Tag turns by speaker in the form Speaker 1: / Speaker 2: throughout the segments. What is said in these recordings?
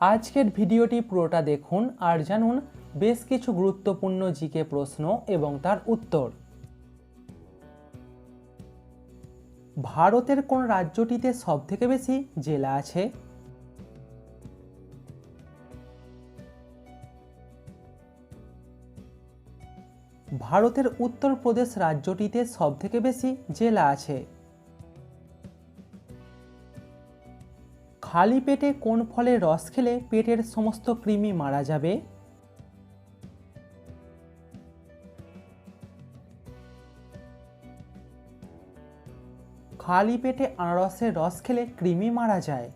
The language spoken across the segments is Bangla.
Speaker 1: আজকের ভিডিওটি পুরোটা দেখুন আর জানুন বেশ কিছু গুরুত্বপূর্ণ জিকে প্রশ্ন এবং তার উত্তর। ভারতের কোন রাজ্যটিতে সবথেকে বেশি জেলা আছে? ভারতের উত্তরপ্রদেশ রাজ্যটিতে সবথেকে বেশি জেলা আছে? খালি পেটে কোন ফলের রস খেলে পেটের সমস্ত কৃমি মারা যাবে? খালি পেটে আনারসের রস খেলে কৃমি মারা যায়।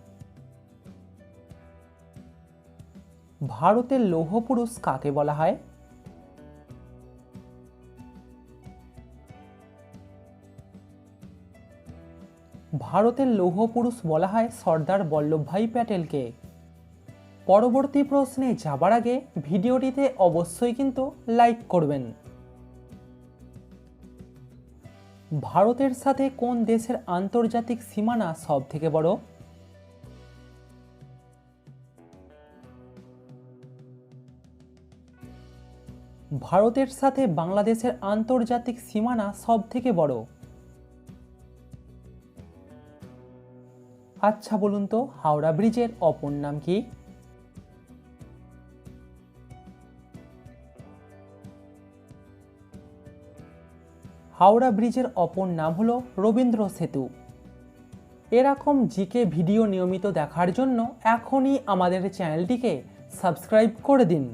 Speaker 1: ভারতের লৌহ পুরুষ কাকে বলা হয়? ভারতের লৌহ পুরুষ বলা হয় সর্দার বল্লভভাই প্যাটেলকে। পরবর্তী প্রশ্নে যাবার আগে ভিডিওটিতে অবশ্যই কিন্তু লাইক করবেন। ভারতের সাথে কোন দেশের আন্তর্জাতিক সীমানা সব থেকে বড়? ভারতের সাথে বাংলাদেশের আন্তর্জাতিক সীমানা সব থেকে বড়? আচ্ছা বলুন তো, হাওড়া ব্রিজের অপর নাম কি? হাওড়া ব্রিজের অপর নাম হলো রবীন্দ্র সেতু। এরকম জিকে ভিডিও নিয়মিত দেখার জন্য এখনই আমাদের চ্যানেলটিকে সাবস্ক্রাইব করে দিন।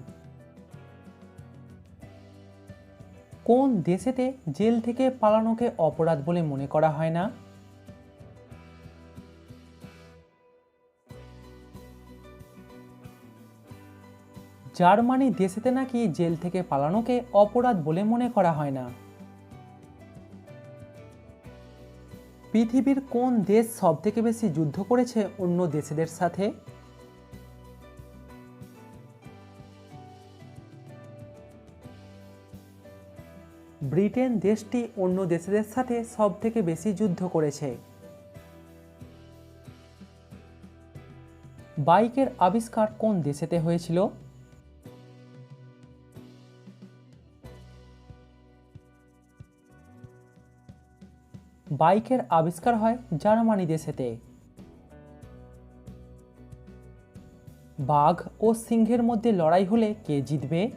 Speaker 1: কোন দেশেতে জেল থেকে পালানোকে অপরাধ বলে মনে করা হয় না? জার্মানি দেশেতে নাকি জেল থেকে পালানোকে অপরাধ বলে মনে করা হয় না। পৃথিবীর কোন দেশ সবথেকে বেশি যুদ্ধ করেছে অন্য দেশেদের সাথে? ব্রিটেন দেশটি অন্য দেশেদের সাথে সবথেকে বেশি যুদ্ধ করেছে। বাইকের আবিষ্কার কোন দেশেতে হয়েছিল? বাইকের আবিষ্কার হয় জার্মানি দেশেতে। বাঘ ও সিংহের মধ্যে লড়াই হলে কে জিতবে?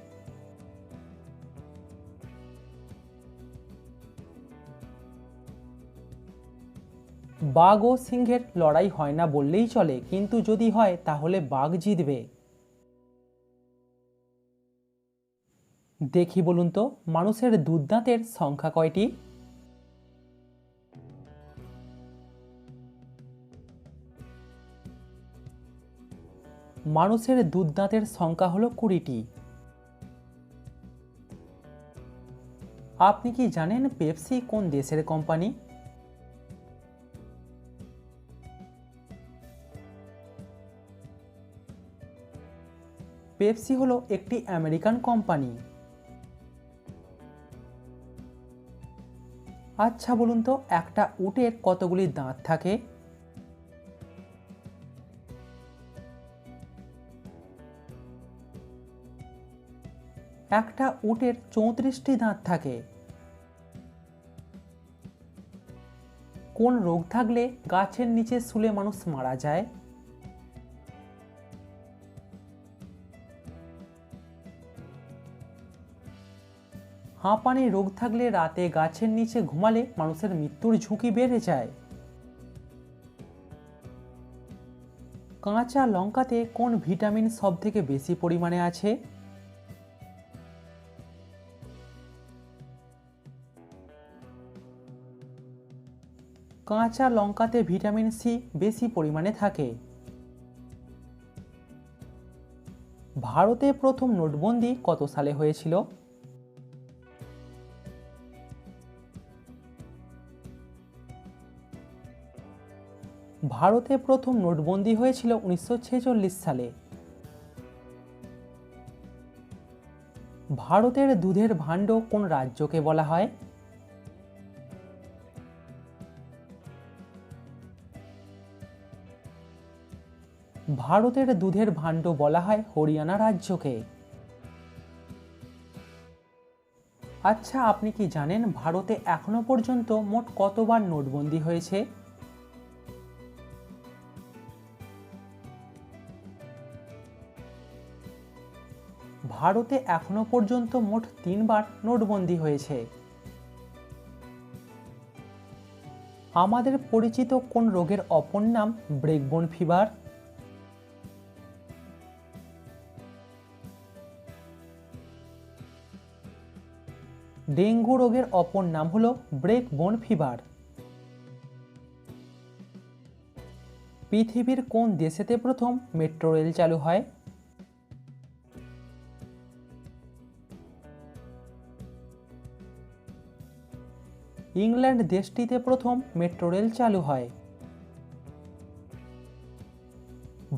Speaker 1: বাঘ ও সিংহের লড়াই হয় না বললেই চলে, কিন্তু যদি হয়, তাহলে বাঘ জিতবে। দেখি বলুন তো, মানুষের দুধদাঁতের সংখ্যা কয়টি? মানুষের দুধদাঁতের সংখ্যা হলো কুড়িটি। আপনি কি জানেন পেপসি কোন দেশের কোম্পানি? পেপসি হলো একটি আমেরিকান কোম্পানি। আচ্ছা বলুন তো, একটা উটের কতগুলি দাঁত থাকে? একটা উটের চৌত্রিশটি দাঁত থাকে। কোন রোগ থাকলে গাছের নিচে শুলে মানুষ মারা যায়? হাঁপানি রোগ থাকলে রাতে গাছের নিচে ঘুমালে মানুষের মৃত্যুর ঝুঁকি বেড়ে যায়। কাঁচা লঙ্কাতে কোন ভিটামিন সব থেকে বেশি পরিমাণে আছে? কাঁচা লঙ্কাতে ভিটামিন সি বেশি পরিমাণে থাকে। ভারতে প্রথম নোটবন্দি কত সালে হয়েছিল? ভারতে প্রথম নোটবন্দি হয়েছিল উনিশশো ছেচল্লিশ সালে। ভারতের দুধের ভাণ্ড কোন রাজ্যকে বলা হয়? ভারতের দুধের ভাণ্ড বলা হয় হরিয়ানা রাজ্যকে। আচ্ছা আপনি কি জানেন ভারতে এখনও পর্যন্ত মোট কতবার নোটবন্দি হয়েছে? ভারতে এখনও পর্যন্ত মোট তিনবার নোটবন্দি হয়েছে। আমাদের পরিচিত কোন রোগের অপর নাম ব্রেকবোন ফিভার? ডেঙ্গু রোগের অপর নাম হলো ব্রেক বোন ফিভার। পৃথিবীর কোন দেশেতে প্রথম মেট্রো রেল চালু হয়? ইংল্যান্ড দেশটিতে প্রথম মেট্রো রেল চালু হয়।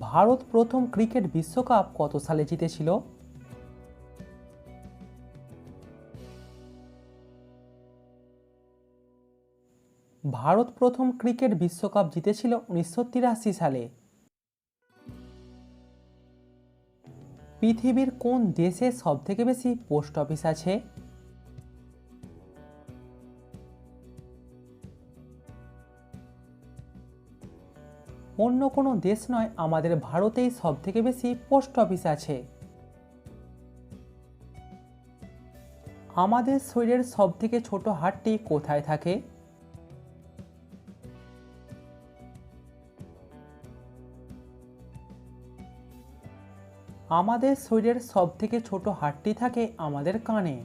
Speaker 1: ভারত প্রথম ক্রিকেট বিশ্বকাপ কত সালে জিতেছিল? ভারত প্রথম ক্রিকেট বিশ্বকাপ জিতেছিল উনিশশো তিরাশি সালে। পৃথিবীর কোন দেশে সবথেকে বেশি পোস্ট অফিস আছে? অন্য কোনো দেশ নয়, আমাদের ভারতেই সবথেকে বেশি পোস্ট অফিস আছে। আমাদের শরীরের সবথেকে ছোট হাড়টি কোথায় থাকে? আমাদের শরীরের সবথেকে ছোট হাড়টি থাকে আমাদের কানে।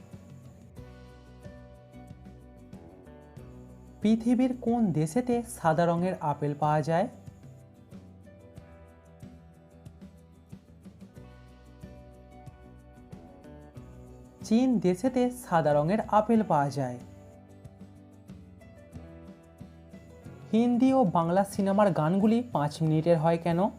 Speaker 1: পৃথিবীর কোন দেশেতে সাদা রঙের আপেল পাওয়া যায়? চীন দেশেতে সাদা রঙের আপেল পাওয়া যায়। হিন্দি ও বাংলা সিনেমার গানগুলি পাঁচ মিনিটের হয় কেন?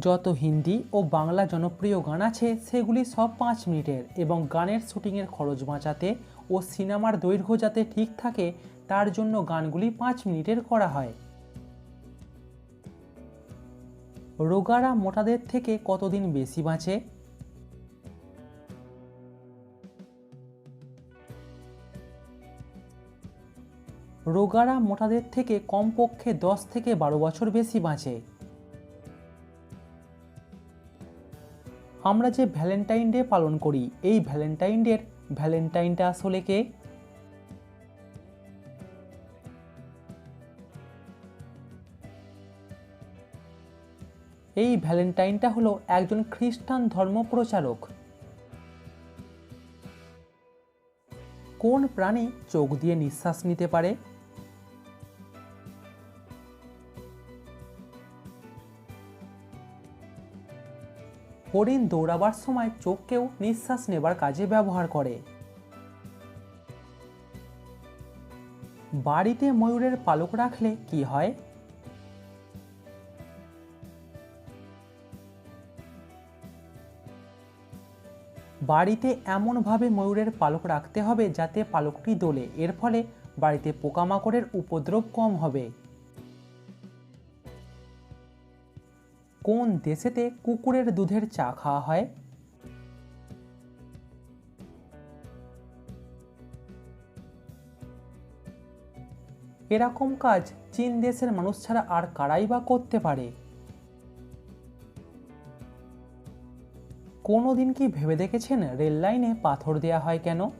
Speaker 1: যত হিন্দি ও বাংলা জনপ্রিয় গান আছে, সেগুলি সব পাঁচ মিনিটের এবং গানের শুটিংয়ের খরচ বাঁচাতে ও সিনেমার দৈর্ঘ্য যাতে ঠিক থাকে, তার জন্য গানগুলি পাঁচ মিনিটের করা হয়। রোগারা মোটাদের থেকে কতদিন বেশি বাঁচে? রোগারা মোটাদের থেকে কমপক্ষে দশ থেকে বারো বছর বেশি বাঁচে। আমরা যে ভ্যালেন্টাইন ডে পালন করি, এই ভ্যালেন্টাইন ডের ভ্যালেন্টাইনটা আসলে কে? এই ভ্যালেন্টাইনটা হলো একজন খ্রিস্টান ধর্ম প্রচারক। কোন প্রাণী চোখ দিয়ে নিঃশ্বাস নিতে পারে? হরিণ দৌড়াবার সময় চোখকেও নিঃশ্বাস নেবার কাজে ব্যবহার করে। বাড়িতে ময়ূরের পালক রাখলে কি হয়? বাড়িতে এমনভাবে ময়ূরের পালক রাখতে হবে যাতে পালকটি দোলে। এর ফলে বাড়িতে পোকামাকড়ের উপদ্রব কম হবে। কোন দেশেতে কুকুরের দুধের চা খাওয়া হয়? এরকম কাজ চীন দেশের মানুষ ছাড়া আর কারাই বা করতে পারে? কোনো দিন কি ভেবে দেখেছেন রেল লাইনে পাথর দেয়া হয় কেন?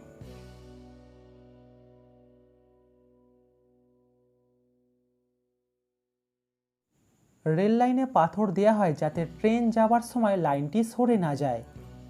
Speaker 1: রেল লাইনে পাথর দেওয়া হয় যাতে ট্রেন যাবার সময় লাইনটি সরে না যায়।